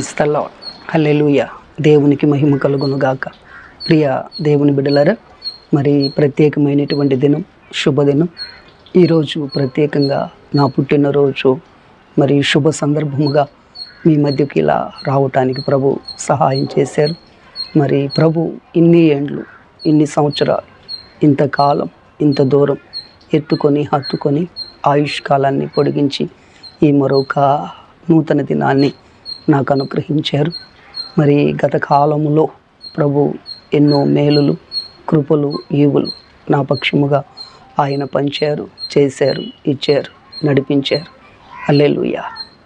స్థలం హల్లెలూయ దేవునికి మహిమ కలుగును గాక. ప్రియ దేవుని బిడ్డలారా మరి ప్రత్యేకమైనటువంటి దినం శుభదినం. ఈరోజు ప్రత్యేకంగా నా పుట్టినరోజు మరి శుభ సందర్భముగా మీ మధ్యకి ఇలా రావటానికి ప్రభు సహాయం చేశారు. మరి ప్రభు ఇన్ని ఏండ్లు ఇన్ని సంవత్సరాలు ఇంతకాలం ఇంత దూరం ఎత్తుకొని హత్తుకొని ఆయుష్ కాలాన్ని పొడిగించి ఈ మరొక నూతన దినాన్ని నాకు అనుగ్రహించారు. మరి గత కాలములో ప్రభు ఎన్నో మేలులు కృపలు ఈవులు నా పక్షముగా ఆయన పంచారు చేశారు ఇచ్చారు నడిపించారు. అల్లెలుయ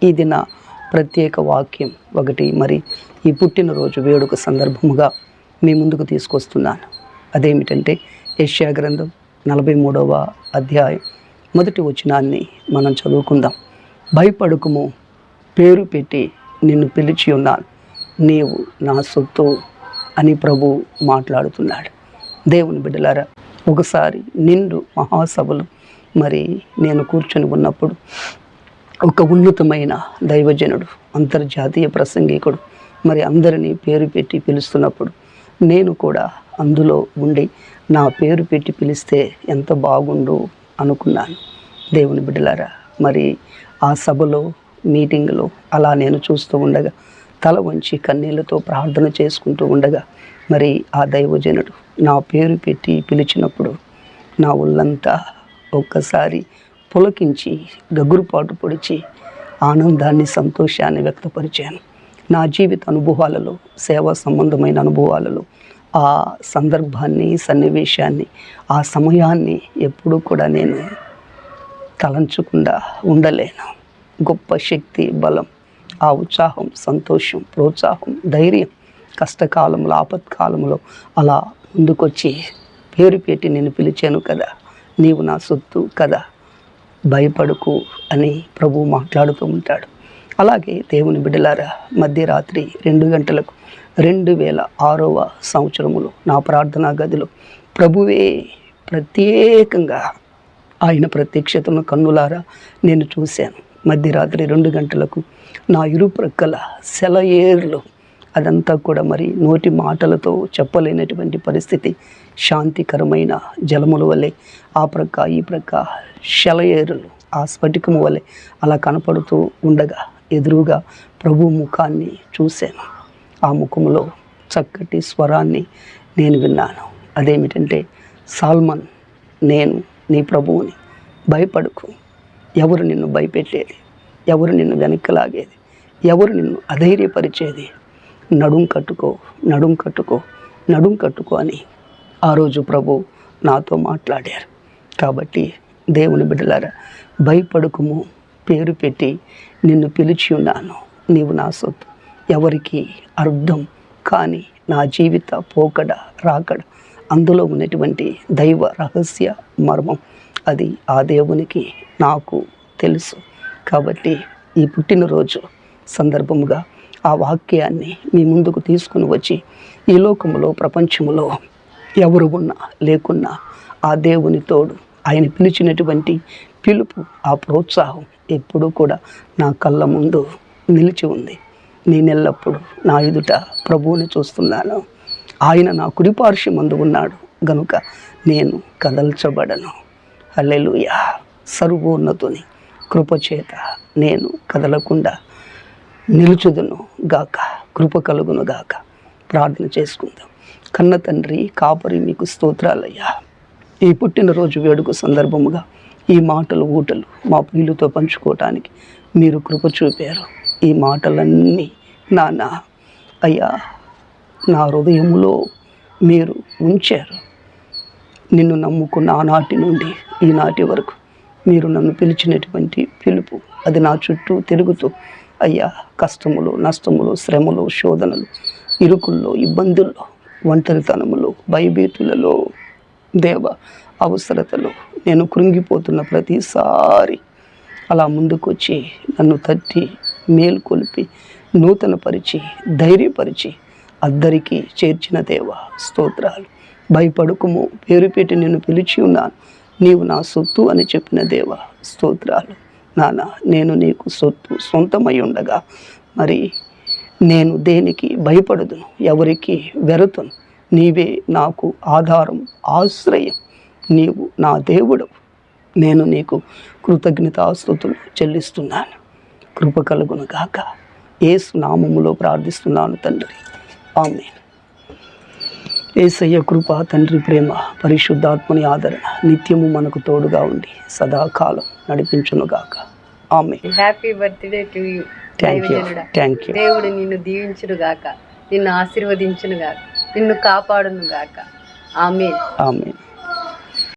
ఇది నా ప్రత్యేక వాక్యం ఒకటి మరి ఈ పుట్టినరోజు వేడుక సందర్భముగా మీ ముందుకు తీసుకొస్తున్నాను. అదేమిటంటే యష్యా గ్రంథం నలభై మూడవ అధ్యాయం మొదటి వచనాన్ని మనం చదువుకుందాం. భయపడుకుము పేరు పెట్టి నిన్ను పిలిచి ఉన్నాను. నీవు నా సొత్తు అని ప్రభు మాట్లాడుతున్నాడు. దేవుని బిడ్డలారా ఒకసారి నిండు మహాసభలు మరి నేను కూర్చొని ఉన్నప్పుడు ఒక ఉన్నతమైన దైవజనుడు అంతర్జాతీయ ప్రసంగికుడు మరి అందరినీ పేరు పెట్టి పిలుస్తున్నప్పుడు నేను కూడా అందులో ఉండి నా పేరు పెట్టి పిలిస్తే ఎంత బాగుండు అనుకున్నాను. దేవుని బిడ్డలారా మరి ఆ సభలో మీటింగ్లో. అలా నేను చూస్తూ ఉండగా తల వంచి కన్నీళ్ళతో ప్రార్థన చేసుకుంటూ ఉండగా మరి ఆ దైవజనుడు నా పేరు పెట్టి పిలిచినప్పుడు నా ఒళ్ళంతా ఒక్కసారి పులకించి గగురుపాటు పొడిచి ఆనందాన్ని సంతోషాన్ని వ్యక్తపరిచాను. నా జీవిత అనుభవాలలో సేవా సంబంధమైన అనుభవాలలో ఆ సందర్భాన్ని సన్నివేశాన్ని ఆ సమయాన్ని ఎప్పుడూ కూడా నేను తలంచకుండా ఉండలేను. గొప్ప శక్తి బలం ఆ ఉత్సాహం సంతోషం ప్రోత్సాహం ధైర్యం కష్టకాలంలో ఆపత్కాలంలో అలా ముందుకొచ్చి పేరు పెట్టి నేను పిలిచాను కదా. నీవు నా సొత్తు కదా. భయపడుకు అని ప్రభు మాట్లాడుతూ ఉంటాడు. అలాగే దేవుని బిడ్డలారా మధ్యరాత్రి రెండు గంటలకు రెండు వేల ఆరవ సంవత్సరములో నా ప్రార్థనా గదిలో ప్రభువే ప్రత్యేకంగా ఆయన ప్రత్యక్షతను కన్నులారా నేను చూశాను. మధ్యరాత్రి రెండు గంటలకు నా ఇరుప్రక్కల సెలయేర్లు. అదంతా కూడా మరి నోటి మాటలతో చెప్పలేనటువంటి పరిస్థితి. శాంతికరమైన జలముల వలె ఆ ప్రక్క ఈ ప్రక్క శలయేరులు ఆ స్ఫటికము వలె అలా కనపడుతూ ఉండగా ఎదురుగా ప్రభు ముఖాన్ని చూశాను. ఆ ముఖములో చక్కటి స్వరాన్ని నేను విన్నాను. అదేమిటంటే సాల్మన్ నేను నీ ప్రభువుని భయపడుకు. ఎవరు నిన్ను భయపెట్టేది? ఎవరు నిన్ను వెనక్కి లాగేది ఎవరు నిన్ను అధైర్యపరిచేది? నడుం కట్టుకో నడుం కట్టుకో నడుం కట్టుకో అని ఆ రోజు ప్రభు నాతో మాట్లాడారు. కాబట్టి దేవుని బిడ్డలారా భయపడుకుము పేరు పెట్టి నిన్ను పిలిచి ఉన్నాను. నీవు నా సొత్తు. ఎవరికి అర్థం కానీ నా జీవిత పోకడ రాకడ అందులో ఉన్నటువంటి దైవ రహస్య మర్మం అది ఆ దేవునికి నాకు తెలుసు. కాబట్టి ఈ పుట్టినరోజు సందర్భముగా ఆ వాక్యాన్ని మీ ముందుకు తీసుకుని వచ్చి ఈ లోకములో ప్రపంచములో ఎవరు ఉన్నా లేకున్నా ఆ దేవుని తోడు ఆయన పిలిచినటువంటి పిలుపు ఆ ప్రోత్సాహం ఎప్పుడూ కూడా నా కళ్ళ ముందు నిలిచి ఉంది. నేనెల్లప్పుడు నా ఎదుట ప్రభువుని చూస్తున్నాను. ఆయన నా కుడిపార్శ్వ ముందు ఉన్నాడు. గనుక నేను కదల్చబడను. అల్లెలుయా సర్వోన్నతుని కృపచేత నేను కదలకుండా నిలుచుదును గాక కృప కలుగును గాక. ప్రార్థన చేసుకుందాం. కన్న తండ్రి కాపరి మీకు స్తోత్రాలయ్యా. ఈ పుట్టినరోజు వేడుక సందర్భముగా ఈ మాటలు ఊటలు మా ప్రియులతో పంచుకోవటానికి మీరు కృప చూపారు. ఈ మాటలన్నీ నానా అయ్యా నా హృదయంలో మీరు ఉంచారు. నిన్ను నమ్ముకున్న ఆనాటి నుండి ఈనాటి వరకు మీరు నన్ను పిలిచినటువంటి పిలుపు అది నా చుట్టూ తిరుగుతూ అయ్యా కష్టములు నష్టములు శ్రమలు శోధనలు ఇరుకుల్లో ఇబ్బందుల్లో ఒంటరితనములో భయభీతులలో దేవ అవసరతలో నేను కృంగిపోతున్న ప్రతిసారి అలా ముందుకొచ్చి నన్ను తట్టి మేల్కొల్పి నూతనపరిచి ధైర్యపరిచి అద్దరికి చేర్చిన దేవ స్తోత్రాలు. భయపడుకుము. పేరు పెట్టి నేను పిలిచి ఉన్నాను. నీవు నా సొత్తు అని చెప్పిన దేవ స్తోత్రాలు. నాన్న నేను నీకు సొత్తు సొంతమై ఉండగా మరి నేను దేనికి భయపడదును? ఎవరికి వెరతును? నీవే నాకు ఆధారం ఆశ్రయం. నీవు నా దేవుడు నేను నీకు కృతజ్ఞతాస్తుతులు చెల్లిస్తున్నాను. కృప కలుగును గాక. ఏసు నామములో ప్రార్థిస్తున్నాను తండ్రి. ఆమె ఏసయ్య కృప తండ్రి ప్రేమ పరిశుద్ధాత్మని ఆదరణ నిత్యము మనకు తోడుగా ఉండి సదాకాలం నడిపించునుగాక. ఆమె happy birthday to you thank you thank you దేవుడు నిన్ను దీవించును గాక నిన్ను ఆశీర్వదించును గాక నిన్ను కాపాడును గాక ఆమె ఆమె